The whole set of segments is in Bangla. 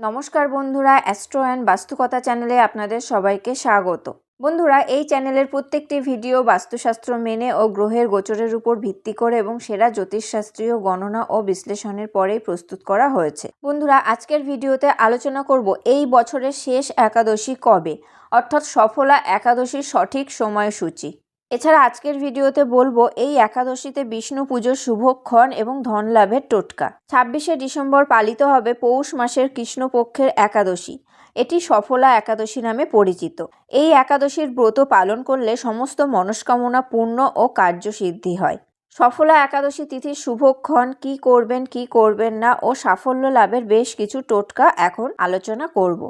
নমস্কার বন্ধুরা, অ্যাস্ট্রো অ্যান্ড বাস্তুকথা চ্যানেলে আপনাদের সবাইকে স্বাগত। বন্ধুরা, এই চ্যানেলের প্রত্যেকটি ভিডিও বাস্তুশাস্ত্র মেনে ও গ্রহের গোচরের উপর ভিত্তি করে এবং সেরা জ্যোতিষশাস্ত্রীয় গণনা ও বিশ্লেষণের পরেই প্রস্তুত করা হয়েছে। বন্ধুরা, আজকের ভিডিওতে আলোচনা করব এই বছরের শেষ একাদশী কবে? অর্থাৎ সফলা একাদশীর সঠিক সময়সূচি। এছাড়া আজকের ভিডিওতে বলব, এই একাদশীতে বিষ্ণু পুজোর শুভক্ষণ এবং ধন লাভের টোটকা। ছাব্বিশে ডিসেম্বর পালিত হবে পৌষ মাসের কৃষ্ণপক্ষের একাদশী। এটি সফলা একাদশী নামে পরিচিত। এই একাদশীর ব্রত পালন করলে সমস্ত মনস্কামনা পূর্ণ ও কার্যসিদ্ধি হয়। সফলা একাদশী তিথির শুভক্ষণ, কি করবেন কি করবেন না ও সাফল্য লাভের বেশ কিছু টোটকা এখন আলোচনা করব।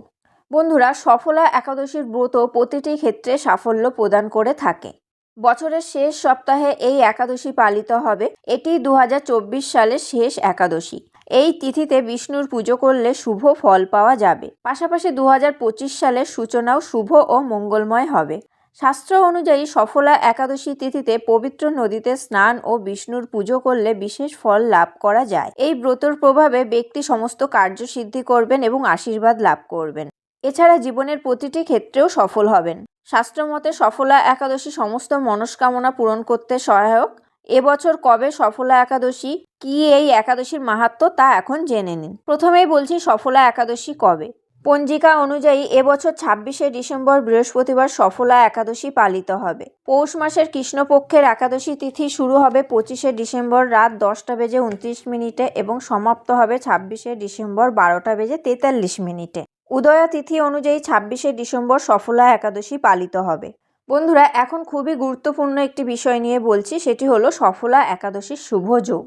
বন্ধুরা, সফলা একাদশীর ব্রত প্রতিটি ক্ষেত্রে সাফল্য প্রদান করে থাকে। বছরের শেষ সপ্তাহে এই একাদশী পালিত হবে। এটি দু হাজার চব্বিশ সালের শেষ একাদশী। এই তিথিতে বিষ্ণুর পুজো করলে শুভ ফল পাওয়া যাবে। পাশাপাশি দু হাজার পঁচিশ সালের সূচনাও শুভ ও মঙ্গলময় হবে। শাস্ত্র অনুযায়ী সফলা একাদশী তিথিতে পবিত্র নদীতে স্নান ও বিষ্ণুর পুজো করলে বিশেষ ফল লাভ করা যায়। এই ব্রতর প্রভাবে ব্যক্তি সমস্ত কার্য সিদ্ধি করবেন এবং আশীর্বাদ লাভ করবেন। এছাড়া জীবনের প্রতিটি ক্ষেত্রেও সফল হবেন। শাস্ত্রমতে সফলা একাদশী সমস্ত মনস্কামনা পূরণ করতে সহায়ক। এবছর কবে সফলা একাদশী, কি এই একাদশীর মাহাত্ম তা এখন জেনে নিন। প্রথমেই বলছি সফলা একাদশী কবে। পঞ্জিকা অনুযায়ী এবছর ছাব্বিশে ডিসেম্বর বৃহস্পতিবার সফলা একাদশী পালিত হবে। পৌষ মাসের কৃষ্ণপক্ষের একাদশী তিথি শুরু হবে পঁচিশে ডিসেম্বর রাত দশটা বেজে উনত্রিশ মিনিটে এবং সমাপ্ত হবে ছাব্বিশে ডিসেম্বর বারোটা বেজে তেতাল্লিশ মিনিটে। উদয়া তিথি অনুযায়ী ছাব্বিশে ডিসেম্বর সফলা একাদশী পালিত হবে। বন্ধুরা, এখন খুবই গুরুত্বপূর্ণ একটি বিষয় নিয়ে বলছি, সেটি হলো সফলা একাদশীর শুভ যোগ।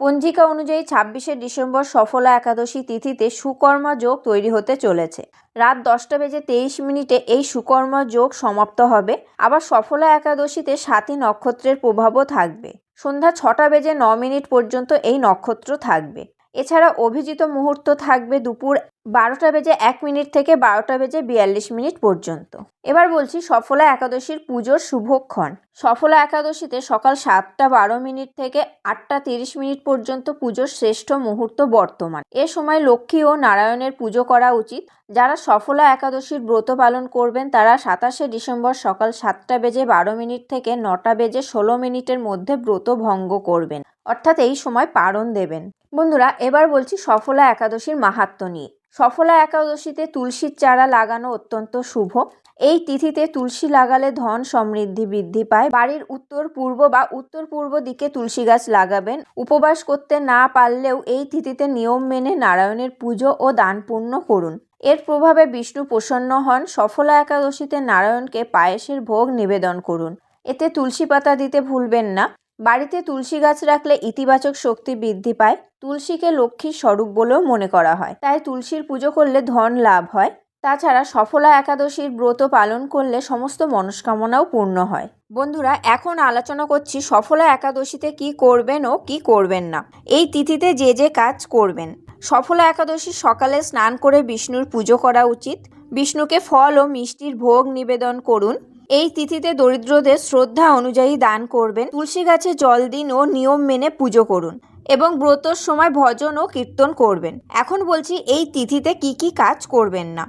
পঞ্জিকা অনুযায়ী ছাব্বিশে ডিসেম্বর সফলা একাদশী তিথিতে সুকর্মা যোগ তৈরি হতে চলেছে। রাত দশটা বেজে তেইশ মিনিটে এই সুকর্মা যোগ সমাপ্ত হবে। আবার সফলা একাদশীতে সাতই নক্ষত্রের প্রভাবও থাকবে। সন্ধ্যা ছটা বেজে ন মিনিট পর্যন্ত এই নক্ষত্র থাকবে। এছাড়া অভিজিত মুহূর্ত থাকবে দুপুর বারোটা বেজে এক মিনিট থেকে বারোটা বেজে বিয়াল্লিশ মিনিট পর্যন্ত। এবার বলছি সফলা একাদশীর পুজোর শুভক্ষণ। সফলা একাদশীতে সকাল সাতটা বারো মিনিট থেকে আটটা তিরিশ মিনিট পর্যন্ত পুজোর শ্রেষ্ঠ মুহূর্ত বর্তমান। এ সময় লক্ষ্মী ও নারায়ণের পুজো করা উচিত। যারা সফলা একাদশীর ব্রত পালন করবেন, তারা সাতাশে ডিসেম্বর সকাল সাতটা বেজে বারো মিনিট থেকে নটা বেজে ষোলো মিনিটের মধ্যে ব্রত ভঙ্গ করবেন। অর্থাৎ এই সময় পারণ দেবেন। বন্ধুরা, এবার বলছি সফলা একাদশীর মাহাত্ম নিয়ে। সফলা একাদশীতে তুলসীর চারা লাগানো অত্যন্ত শুভ। এই তিথিতে তুলসী লাগালে ধন সমৃদ্ধি বৃদ্ধি পায়। বাড়ির উত্তর পূর্ব বা উত্তর পূর্ব দিকে তুলসী গাছ লাগাবেন। উপবাস করতে না পারলেও এই তিথিতে নিয়ম মেনে নারায়ণের পুজো ও দান পূর্ণ করুন। এর প্রভাবে বিষ্ণু প্রসন্ন হন। সফলা একাদশীতে নারায়ণকে পায়েসের ভোগ নিবেদন করুন। এতে তুলসী পাতা দিতে ভুলবেন না। বাড়িতে তুলসী গাছ রাখলে ইতিবাচক শক্তি বৃদ্ধি পায়, তুলসীকে লক্ষ্মীর স্বরূপ বলেও মনে করা হয়। তাই তুলসীর পুজো করলে ধন লাভ হয়। তাছাড়া সফলা একাদশীর ব্রত পালন করলে সমস্ত মনস্কামনাও পূর্ণ হয়। বন্ধুরা, এখন আলোচনা করছি সফলা একাদশীতে কি করবেন ও কি করবেন না। এই তিথিতে যে যে কাজ করবেন। সফলা একাদশী সকালে স্নান করে বিষ্ণুর পুজো করা উচিত। বিষ্ণুকে ফল ও মিষ্টির ভোগ নিবেদন করুন। এই তিথিতে দরিদ্রদের শ্রদ্ধা অনুযায়ী দান করবেন। তুলসী গাছে জল দিন ও নিয়ম মেনে পুজো করুন এবং ব্রতর সময় ভজন ও কীর্তন করবেন। এখন বলছি, এই তিথিতে কি কি কাজ করবেন না?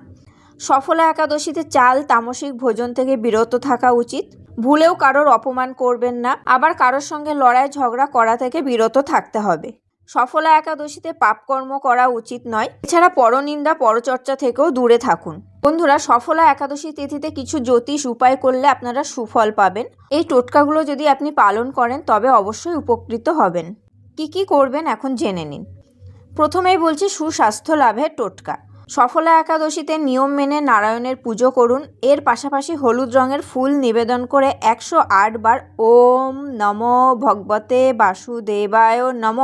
সফলা একাদশীতে চাল, তামসিক ভোজন থেকে বিরত থাকা উচিত। ভুলেও কারোর অপমান করবেন না, আবার কারোর সঙ্গে লড়াই ঝগড়া করা থেকে বিরত থাকতে হবে। সফলা একাদশীতে পাপকর্ম করা উচিত নয়। এছাড়া পরনিন্দা, পরচর্চা থেকেও দূরে থাকুন। বন্ধুরা, সফলা একাদশী তিথিতে কিছু জ্যোতিষ উপায় করলে আপনারা সুফল পাবেন। এই টোটকাগুলো যদি আপনি পালন করেন, তবে অবশ্যই উপকৃত হবেন। কি কি করবেন এখন জেনে নিন। প্রথমেই বলছি, সুস্বাস্থ্য লাভের টোটকা। সফলা একাদশীতে নিয়ম মেনে নারায়ণের পুজো করুন। এর পাশাপাশি হলুদ রঙের ফুল নিবেদন করে একশো আট বার ওম নম ভগবতে বাসুদেবায় নম।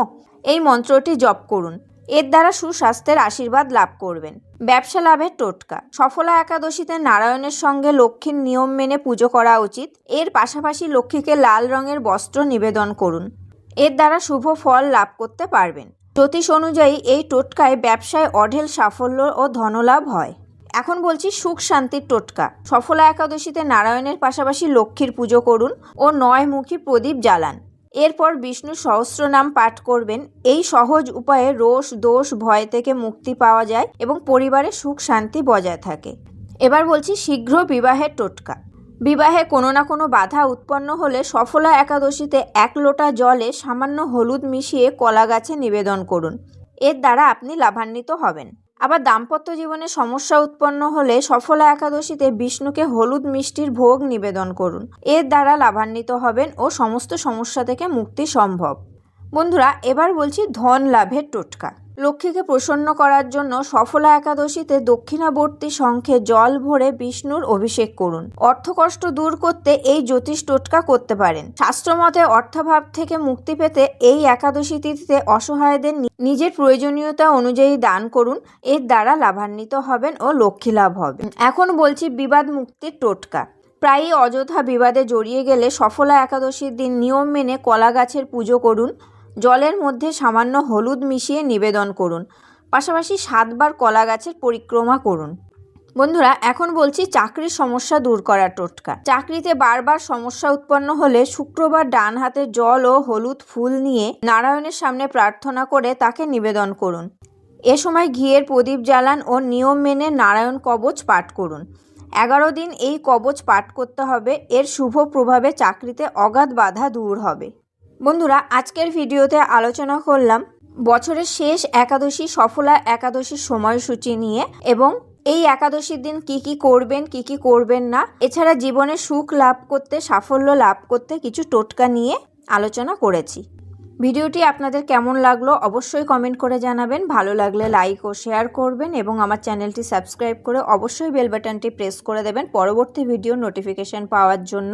এই মন্ত্রটি জপ করুন। এর দ্বারা সুস্বাস্থ্যের আশীর্বাদ লাভ করবেন। ব্যবসা লাভের টোটকা। সফলা একাদশীতে নারায়ণের সঙ্গে লক্ষ্মীর নিয়ম মেনে পুজো করা উচিত। এর পাশাপাশি লক্ষ্মীকে লাল রঙের বস্ত্র নিবেদন করুন। এর দ্বারা শুভ ফল লাভ করতে পারবেন। জ্যোতিষ অনুযায়ী এই টোটকায় ব্যবসায় অঢেল সাফল্য ও ধনলাভ হয়। এখন বলছি সুখ শান্তির টোটকা। সফলা একাদশীতে নারায়ণের পাশাপাশি লক্ষ্মীর পুজো করুন ও নয়মুখী প্রদীপ জ্বালান। এরপর বিষ্ণু সহস্র নাম পাঠ করবেন। এই সহজ উপায়ে রোষ, দোষ, ভয় থেকে মুক্তি পাওয়া যায় এবং পরিবারে সুখ, শান্তি বজায় থাকে। এবার বলছি শীঘ্র বিবাহের টোটকা। বিবাহে কোনো না কোনো বাধা উৎপন্ন হলে সফলা একাদশীতে এক লোটা জলে সামান্য হলুদ মিশিয়ে কলা গাছে নিবেদন করুন। এর দ্বারা আপনি লাভান্বিত হবেন। আবার দাম্পত্য জীবনে সমস্যা উৎপন্ন হলে সফলা একাদশীতে বিষ্ণুকে হলুদ মিষ্টির ভোগ নিবেদন করুন। এর দ্বারা লাভান্বিত হবেন ও সমস্ত সমস্যা থেকে মুক্তি সম্ভব। বন্ধুরা, এবার বলছি ধন লাভের টোটকা। লক্ষ্মীকে প্রসন্ন করার জন্য সফলা একাদশীতে দক্ষিণাবর্তী শঙ্খে জল ভরে বিষ্ণুর অভিষেক করুন। অর্থকষ্ট দূর করতে এই জ্যোতিষ টোটকা করতে পারেন। শাস্ত্রমতে অর্থাভাব থেকে মুক্তি পেতে এই একাদশী তিথিতে অসহায়দের নিজের প্রয়োজনীয়তা অনুযায়ী দান করুন। এর দ্বারা লাভান্বিত হবেন ও লক্ষ্মী লাভ হবে এখন বলছি বিবাদ মুক্তির টোটকা। প্রায়ই অযথা বিবাদে জড়িয়ে গেলে সফলা একাদশীর দিন নিয়ম মেনে কলা গাছের পুজো করুন। জলের মধ্যে সামান্য হলুদ মিশিয়ে নিবেদন করুন। পাশাপাশি সাতবার কলা গাছের পরিক্রমা করুন। বন্ধুরা, এখন বলছি চাকরির সমস্যা দূর করার টোটকা। চাকরিতে বারবার সমস্যা উৎপন্ন হলে শুক্রবার ডান হাতে জল ও হলুদ ফুল নিয়ে নারায়ণের সামনে প্রার্থনা করে তাকে নিবেদন করুন। এ সময় ঘিয়ের প্রদীপ জ্বালান ও নিয়ম মেনে নারায়ণ কবচ পাঠ করুন। এগারো দিন এই কবচ পাঠ করতে হবে। এর শুভ প্রভাবে চাকরিতে অগাধ বাধা দূর হবে। বন্ধুরা, আজকের ভিডিওতে আলোচনা করলাম বছরের শেষ একাদশী সফলা একাদশীর সময়সূচি নিয়ে এবং এই একাদশীর দিন কি কি করবেন, কি কি করবেন না, এছাড়া জীবনে সুখ লাভ করতে, সাফল্য লাভ করতে কিছু টোটকা নিয়ে আলোচনা করেছি। ভিডিওটি আপনাদের কেমন লাগল অবশ্যই কমেন্ট করে জানাবেন, ভালো লাগলে লাইক ও শেয়ার করবেন এবং আমার চ্যানেলটি সাবস্ক্রাইব করে অবশ্যই বেল বাটনটি প্রেস করে দেবেন পরবর্তী ভিডিও নোটিফিকেশন পাওয়ার জন্য।